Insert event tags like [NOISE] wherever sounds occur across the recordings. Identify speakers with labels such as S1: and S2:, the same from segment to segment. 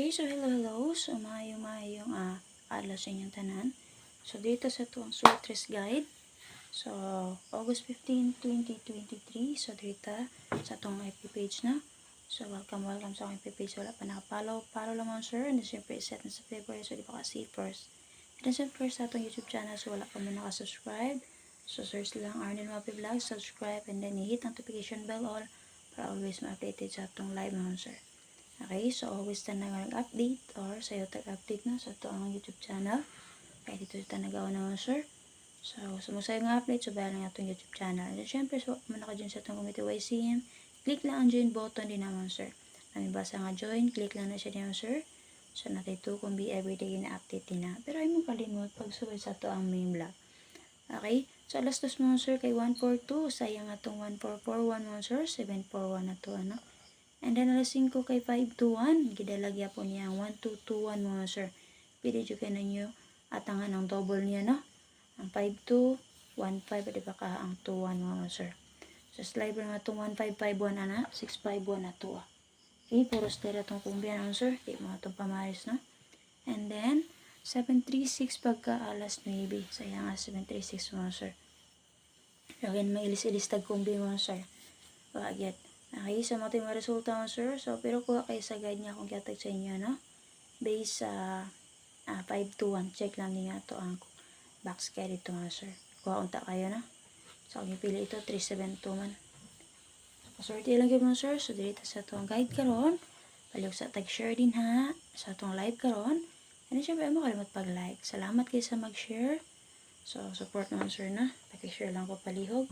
S1: Okay, so hello, hello. So, maayong maayong uh, adlaw sa inyong tanan. So, dito sa tuwang Suitres Guide. So, August 15, 2023. So, dito sa itong FB page na. So, welcome, welcome sa aking page. Wala pa nakapollow. Follow lang mo, sir. And then, syempre, set na sa favorite. So, di pa kasi first. And then, syempre, sa itong YouTube channel. So, wala pa mo nakasubscribe. So, search lang Arnel Mapi Vlog. Subscribe. And then, hit notification bell all para always ma-updated sa itong live mo, sir. Okay, so always ta nag-update or sa'yo tag-update na sa ito ang YouTube channel. Kaya dito ta nagawa naman sir. So, sumusayo nga update, so bayan lang itong YouTube channel. And syempre, so, muna ka dyan sa itong committee YCM. Click lang ang join button din naman sir. Namin basa nga join, click lang na siya din sir. So, natay to kung be everyday na update din na. Pero ay mo kalimot pag subay sa ito ang main vlog. Okay? So, alas dos mo sir kay 142. Sayang nga itong 1441 mo sir. 741 na to ano. And then, alas 5 kay 521. Gidalagya po niya ang 1221 mga sir. Pili dyo kayo ninyo at ang anong double niya, no? Ang 52, 15, di ba ka ang 21 mga sir. So, sliver nga itong 1551 ana, 651 na to. ah. Okay, puro stera itong kumbya na sir. Di mga itong pamaris, no? And then, 736 pagka alas 9. Sayang nga 736 mga sir. Again, may ilis-ilis tag kumbya mga sir. Bagit. Okay, so mga mga resulta mo, sir. So, pero kuha kayo sa guide niya kung kiatag sa inyo, no? Base sa uh, 5 to 1. Check lang niya ito ang box kaya dito sir. Kuha unta kayo, no? So, kung pili ito, 372 man. Paswerte lang mo, sir. So, dito sa itong guide karon Palihog sa tag-share din, ha? Sa itong live karon And syempre, mo kalimot pag-like. Salamat kayo sa mag-share. So, support naman, sir, na. Pag-share lang ko palihog.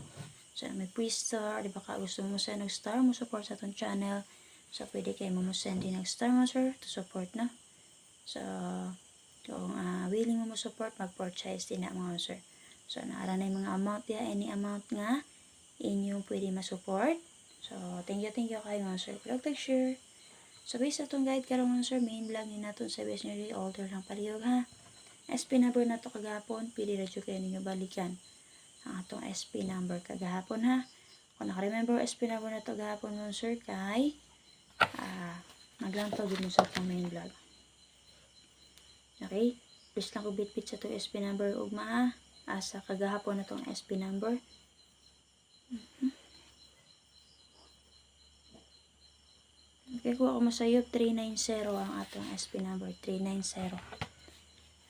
S1: So, may pre-star, di ba ka gusto mo sa nag-star mo support sa itong channel. So, pwede kayo mo send din nag-star mo, sir, to support na. So, kung uh, willing mo mo support, mag-purchase din na mga sir. So, naara na yung mga amount ya, any amount nga, inyong pwede ma-support. So, thank you, thank you kayo mga sir. Pero tag-share. So, based sa itong guide karon mga sir, main vlog ni natin sa best order lang palihog ha. SP number na to kagapon, pili na dyo kayo ninyo balikan ang atong SP number kagahapon ha. Kung nakaremember SP number na to gahapon mo sir kay uh, naglantaw din mo sa atong main vlog. Okay? Please lang ko bitbit sa to SP number ugma ha. Asa kagahapon na tong SP number. Mm-hmm. Okay, kuha ko masayop 390 ang atong SP number 390.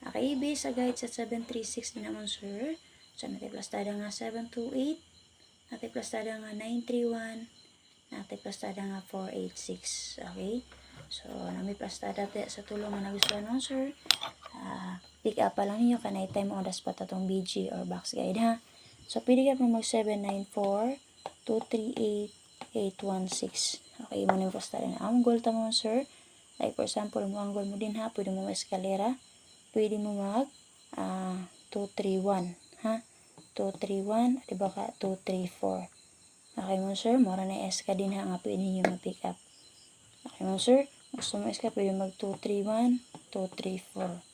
S1: Okay, base sa guide sa 736 din naman sir. So, natiplastada nga 728. Natiplastada nga 931. Natiplastada nga 486. Okay? So, nami plastada te sa tulong nga nagustuhan nun, sir. Uh, pick up pa lang ninyo kanay time oras pa tatong BG or box guide, ha? So, pwede ka mag 794-238-816. Okay, mo nang plastada na. Ang goal tamo, sir. Like, for example, mo ang goal mo din, ha? Pwede mo eskalera. Pwede mo mag uh, 231, ha? 231, di ba ka 234. Okay mo sir, mora na S ka din ha nga pwede niyo ma-pick up. Okay mo sir, gusto mo S ka pwede mag 231, 234.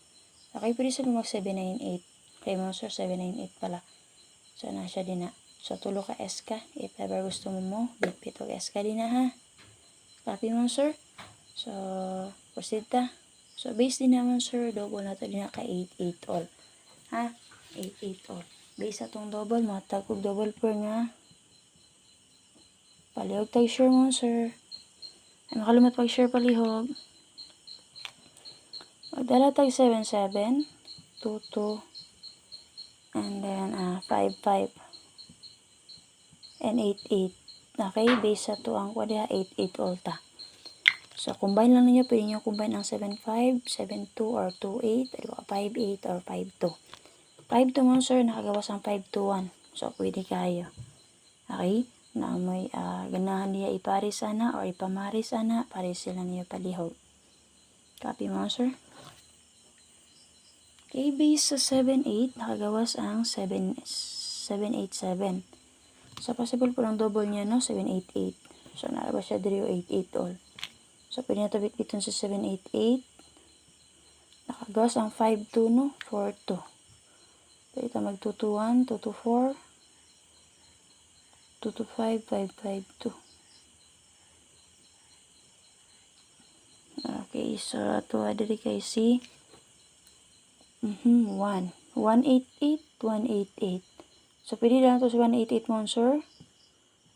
S1: Okay, pwede sa mag 798. Okay mo sir, 798 pala. So, na siya din na. So, tulo ka S ka. If ever gusto mo mo, bipit o S ka din na ha. Copy mo sir. So, proceed ta. So, base din naman sir, double na to din na ka 88 all. Ha? 88 all. Base atong double, matag og double per nga. Palihog tag share mo, sir. Ay, makalimot pag share palihog. Magdala tag 77, 22, and then uh, 55, and 88. Okay, base sa to ang kwadya 88 ulta. So, combine lang ninyo. Pwede nyo combine ang 75, 72, or 28, 58, or 52. 5 to 1 sir, nakagawas ang 5 to 1. So, pwede kayo. Okay? Na may uh, ganahan niya ipari sana or ipamari sana, pare sila niya palihog. Copy mo sir. Okay, base sa 7-8, nakagawas ang 7, 787. So, possible po lang double niya, no? 788. So, nalabas siya dito 88 all. So, pwede na ito bitbiton sa 788. Nakagawas ang 52, no? 42. Pwede ka mag 221, 224, 225, 552. Okay, so ato diri kay si Mhm, 1. 188, 188. So, pwede na ito sa 188 mo, sir.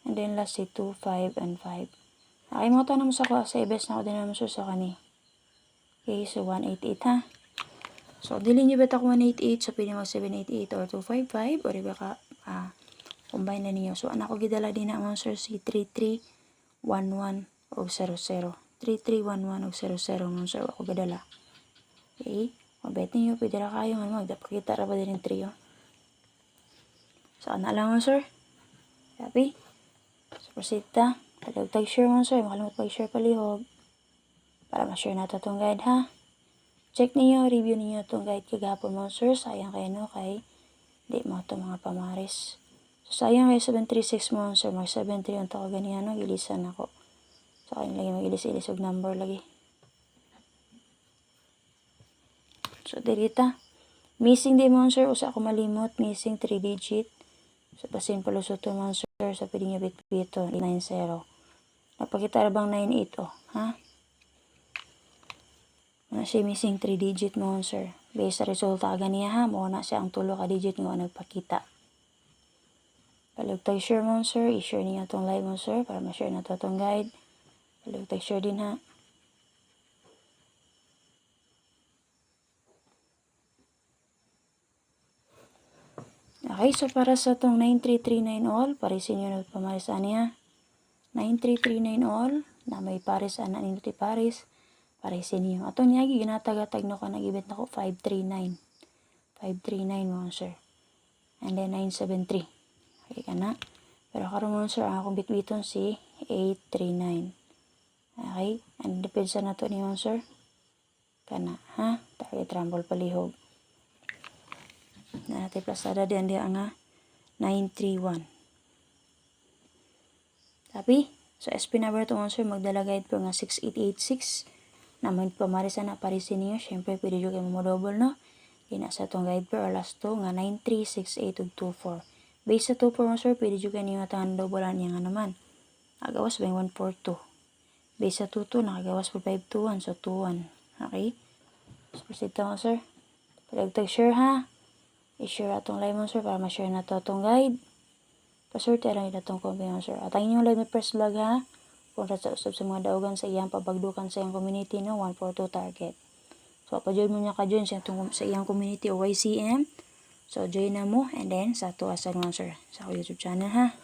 S1: And then, last si 2, 5, and 5. Ay, mo ito naman sa ko. Sa ibes na ako din naman, sir, sa kani. Okay, so 188, ha. So, dili nyo ba ito 188? So, pwede mo 788 or 255. Or iba ka, ah, combine na niyo. So, anak ko gidala din naman, sir, si 3311 o 00. 3311 o 00, mo, sir, ako gidala. Okay. Mabait ninyo, pwede ra kayo nga magdapakita ra ba din yung trio. So, ana lang mo, sir. Happy? So, proceed ta. Talag tag-share mo, sir. Makalimot pag-share palihog. Para ma-share na to tong guide, ha? Check ninyo, review ninyo tong guide kagapon mo, sir. Sayang kayo, no? Kay di mo to mga pamaris. So, sayang kayo 736 mo, sir. Mag 73 ang tao ganyan, no? Ilisan ako. So, ayun lagi mag-ilis-ilis og number lagi. So, dirita. Missing di mo, sir. Usa ako malimot. Missing 3 digit. So, basin palusuto mo, sir. Sa pwede nyo bitbito. 90. Napakita ra bang 98, oh. Ha? Ano siya missing 3 digit mo, sir. Based sa resulta ganiya, ha? Mo na siya ang tulo ka digit nga nagpakita. Palugtag share mo, sir. I-share niyo itong live mo, sir. Para ma-share na to itong guide. Palugtag share din, ha? Okay, so para sa itong 9339 all, parisin nyo na pamaris niya. 9339 all, na may pares ana ninuti pares, parisin niyo. Atong niyagi, ginatagatag no ka nag-ibit na ko 539. 539 mo, sir. And then 973. Okay ka na. Pero karon mo, sir, ang akong bitbiton si 839. Okay? And depends na to niyo, sir. Kana, ha? Target rumble palihog na natin plasada diyan dia nga 931 tapi so SP number to sir magdala guide po nga 6886 naman pamarisan na parisin niyo syempre pwede yung kayo mo double no ina sa tong guide per last to nga 9368 ug 24 base sa 24 mo sir pwede yung kayo niyo tangan double niya nga naman. Agawas ba yung 142 base sa 22 nakagawas po 521 so 21 okay? So proceed to sir. Pagtag share ha? I-share atong live mo sir para ma-share na to atong guide. Pasurte lang ito atong kombi mo sir. At ang inyong live na press vlog ha. Kung sa usap sa mga daugan sa iyang pabagdukan sa iyang community no 142 target. So pa-join mo niya ka join sa, itong, sa iyang community o YCM. So join na mo and then sa to mo sir sa ako YouTube channel ha.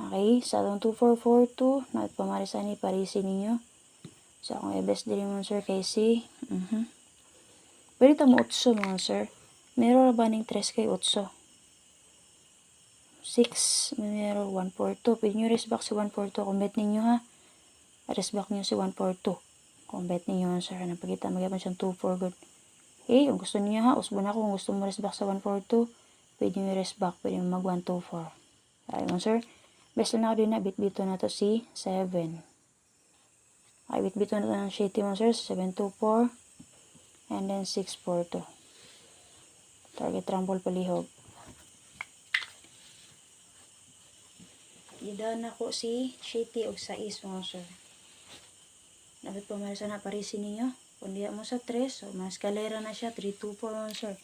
S1: Okay, sa atong 2442 na pamarisan ni parisin ninyo. Sa akong ebes diri mo sir kay. Mhm. Mm Pwede ta mo utso mo sir. Meron ba ning 3 kay 8? 6, meron 142. Pwede nyo resback si 142. Kung bet ninyo ha. Resback nyo si 142. Kung bet ninyo sir. Napagkita magyapon siyang 2-4 good. Eh, kung gusto niyo ha. Usbo na ako. Kung gusto mo resback sa 142. Pwede nyo resback. Pwede mo mag 124. Ayun mo sir. Best na ako din na. Bit-bito na to si 7. Ay, bit-bito na to ng shitty mo sir. 724. And then 642. Target rumble palihog. Ida na ko si Shitty og sa is mo sir. Dapat pa sa na parisin ninyo. Kung diya mo sa 3, so mas kalera na siya. 324 mo sir.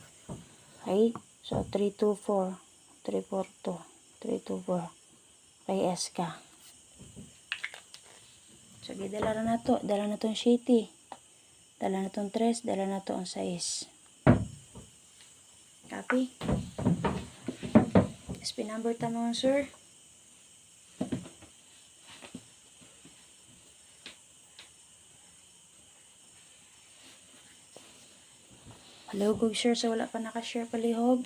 S1: Okay? So 324. 342. 324. Kay SK. So gidala na to. Dala na tong Shitty. Dala na tong 3. Dala na to ang 6. Copy. SP number tama mo, sir. Palugog, sir, sa wala pa nakashare palihog.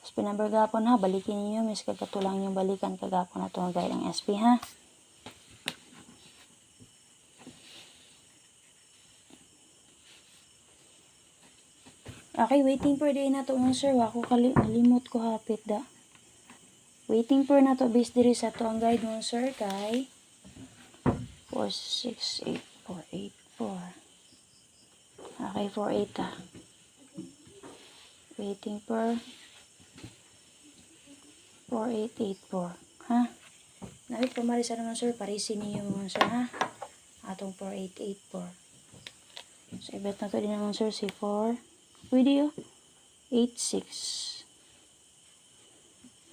S1: SP number gapon ha, balikin niyo Miss kagatulang yung balikan kagapon na itong gaya ng SP ha. Okay, waiting for day na to mo sir. Ako kali nalimot ko hapit da. Waiting for na to base diri sa to ang guide mo sir kay 468484. Okay, 48 ah. Waiting for 4884. Ha? Nabit pamari sa naman sir, parisin niyo mga sir ha. Atong 4884. So, ibet na to din naman sir, si 4. Pwede yun. 86.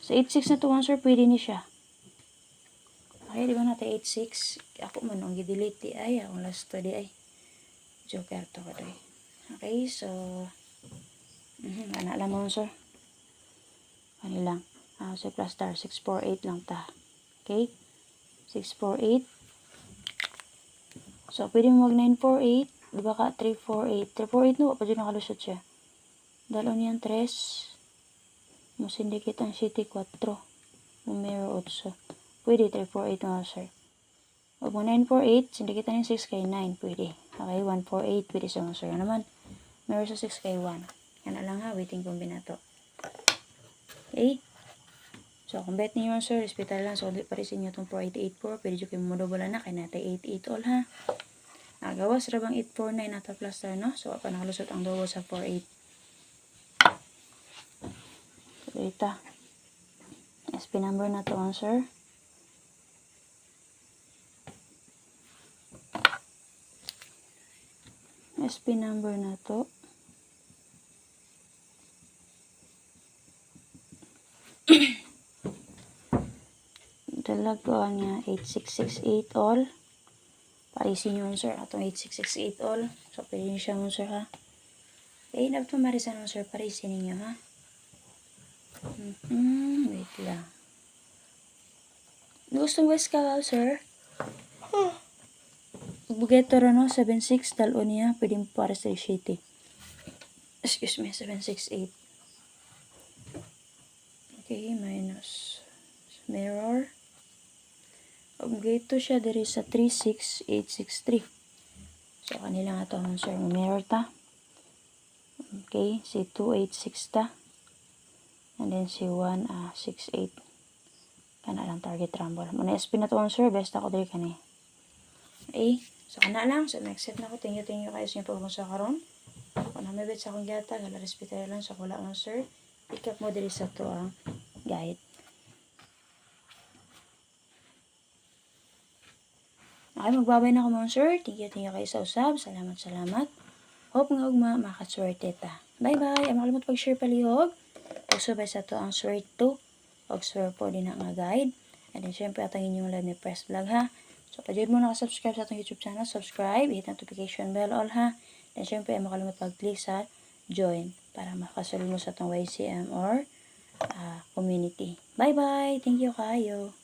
S1: Sa 86 na to mga sir, pwede ni siya. Okay, di ba natin 86? Ako man, ang gidelete ay, ang last to di ay. Joker to ka doy. Okay, so, mhm, ana lang mo sir. Ano lang. Ah, so, plus star, 648 lang ta. Okay? 648. So, pwede mo mag 948. Di ba ka? 348. 348 no, pa dyan nakalusot siya. Dalon yan, 3. Musindikit ang city 4. Numero 8. Pwede, 348 mga sir. Huwag mo 948, sindikitan yung 6 kay 9. Pwede. Okay, 148. Pwede sa mga sir. Ano naman? Meron sa 6 kay 1. Yan na lang ha, waiting kombinato. Okay? So, kung bet niyo sir, hospital lang. So, di pa rin sa inyo itong 4884. Pwede dyo kayo mudobala na. Kaya natin 88 all ha. Nagawas rabang 849 nata plus no? So, pa nakalusot ang double sa 48. So, ita. SP number na to, sir. SP number na to. [CLEARS THROAT] Dalagaan niya 8668 all. Parisin nyo sir. Atong 8668 all. So, pwede siya sir ha. Eh, nagpamarisan mo sir. Parisin ninyo ha. Hmm, wait lang. Gustong West ka sir? Bugeto no, 76 talon niya, pwedeng para sa city. Excuse me, 768. Okay, minus mirror. Bugeto siya diri sa 36863. So, kanila nga ito sir, mirror ta. Okay, si 286 ta. And then si 1, ah, 68. Kana lang target rumble. Muna SP na to ang sir, best ako diri kani. Okay. So, ana lang. So, set na ko. Thank you, thank you kayo sa inyong pagpunta sa karon. Kung namibit sa akong gata, gala respetary lang sa kula ng sir. Pick up mo diri sa to ang guide. Okay, magbabay na ako mga sir. Thank you, thank you kayo sa usab. Salamat, salamat. Hope nga ugma makaswerte ta. Bye-bye. Ang makalimot pag-share palihog. Pagsubay sa to ang swerte to. Pag-swear po din ang nga guide. And then, syempre, atang inyong live ni Press Vlog, ha? So, pag mo nakasubscribe sa atong YouTube channel, subscribe, hit notification bell all, ha? And syempre, ay makalimot pag-click sa join para makasulod mo sa atong YCM or ah, community. Bye-bye! Thank you kayo!